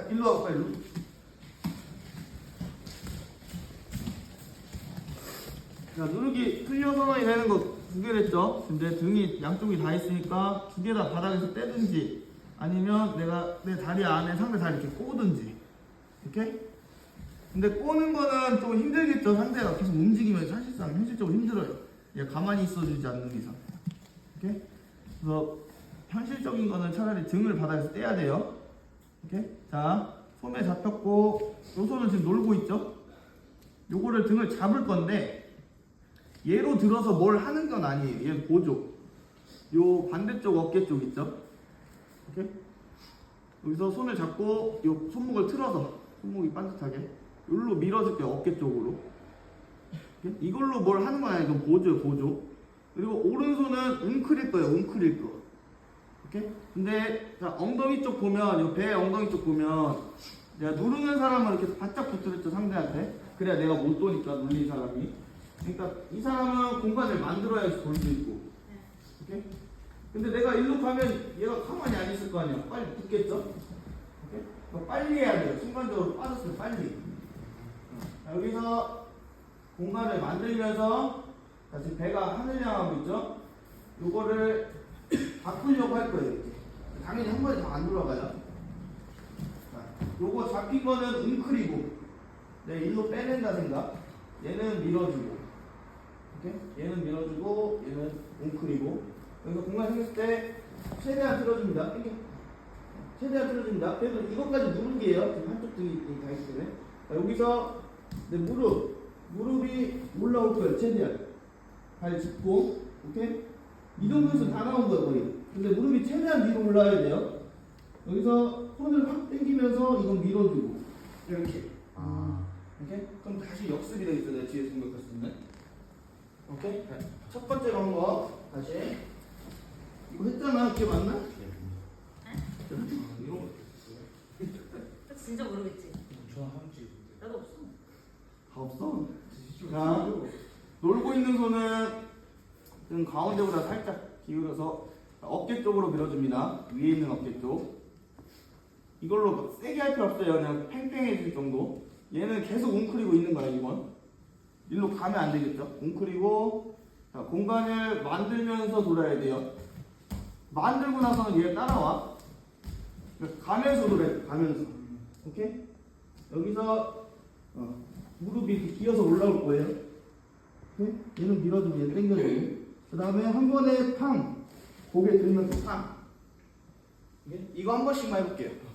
자, 일로 와봐, 일로. 자, 누르기 클리어 선언이 되는 거 두 개를 했죠. 근데 등이 양쪽이 다 있으니까 두 개 다 바닥에서 떼든지 아니면 내가 내 다리 안에 상대 다리 이렇게 꼬든지. 오케이? 근데 꼬는 거는 좀 힘들겠죠. 상대가 계속 움직이면 사실상 현실적으로 힘들어요. 얘 가만히 있어주지 않는 이상. 오케이? 그래서 현실적인 거는 차라리 등을 바닥에서 떼야 돼요. 오케이? 자, 손에 잡혔고, 요 손은 지금 놀고 있죠? 요거를 등을 잡을 건데, 얘로 들어서 뭘 하는 건 아니에요. 얘는 보조. 요 반대쪽 어깨 쪽 있죠? 오케이? 여기서 손을 잡고, 요 손목을 틀어서, 손목이 반듯하게, 여기로 밀어줄게요. 어깨 쪽으로. 오케이? 이걸로 뭘 하는 건 아니에요. 이건 보조예요, 보조. 그리고 오른손은 웅크릴 거예요, 웅크릴 거. 오케이? 근데 자, 엉덩이 쪽 보면 요배 엉덩이 쪽 보면 내가 누르는 사람은 이렇게 바짝 붙어있죠 상대한테 그래야 내가 못 도니까 눌린 사람이 그러니까 이 사람은 공간을 만들어야지 돌 수 있고 오케이? 근데 내가 일로 가면 얘가 가만히 안 있을 거 아니야 빨리 붙겠죠? 오케이? 빨리 해야 돼요 순간적으로 빠졌을 때 빨리 자, 여기서 공간을 만들면서 다시 배가 하늘 향하고 있죠? 요거를 바꾸려고 할 거예요. 당연히 한 번에 다 안 돌아가요. 자, 요거 잡힌 거는 웅크리고, 내 일로 빼낸다 생각. 얘는 밀어주고, 오케이? 얘는 밀어주고, 얘는 웅크리고. 여기서 공간 생겼을 때 최대한 틀어줍니다. 이렇게. 최대한 틀어줍니다. 그래도 이것까지 누르기예요. 지금 한쪽 등이 다 있기 때문에. 자, 여기서 내 무릎, 무릎이 올라올 거예요. 최대한. 발 짚고, 오케이? 이 정도에서 다 나온 거예요, 거의. 근데 무릎이 최대한 위로 올라야 돼요. 여기서 손을 확 당기면서 이건 밀어주고. 이렇게. 아, 오케이? 그럼 다시 역습이 되겠어, 내 뒤에 수 있는. 오케이? 자, 첫 번째 방법, 다시. 이거 했잖아, 기억 안 나? 이런 거. 나 진짜 모르겠지. 저 한지 나도 없어. 다 없어. 자, 놀고 있는 손은 등 가운데보다 살짝 기울여서 어깨 쪽으로 밀어줍니다. 위에 있는 어깨 쪽. 이걸로 막 세게 할 필요 없어요. 그냥 팽팽해질 정도. 얘는 계속 웅크리고 있는 거야, 이건. 일로 가면 안 되겠죠? 웅크리고, 자, 공간을 만들면서 돌아야 돼요. 만들고 나서는 얘 따라와. 그러니까 가면서 돌아야 돼, 가면서. 오케이? 여기서, 어, 무릎이 이렇게 기어서 올라올 거예요. 오케이? 얘는 밀어주고 얘는 당겨주고. 그 다음에 한 번에 팡! 고개 들면서 팡! 이거 한 번씩만 해볼게요.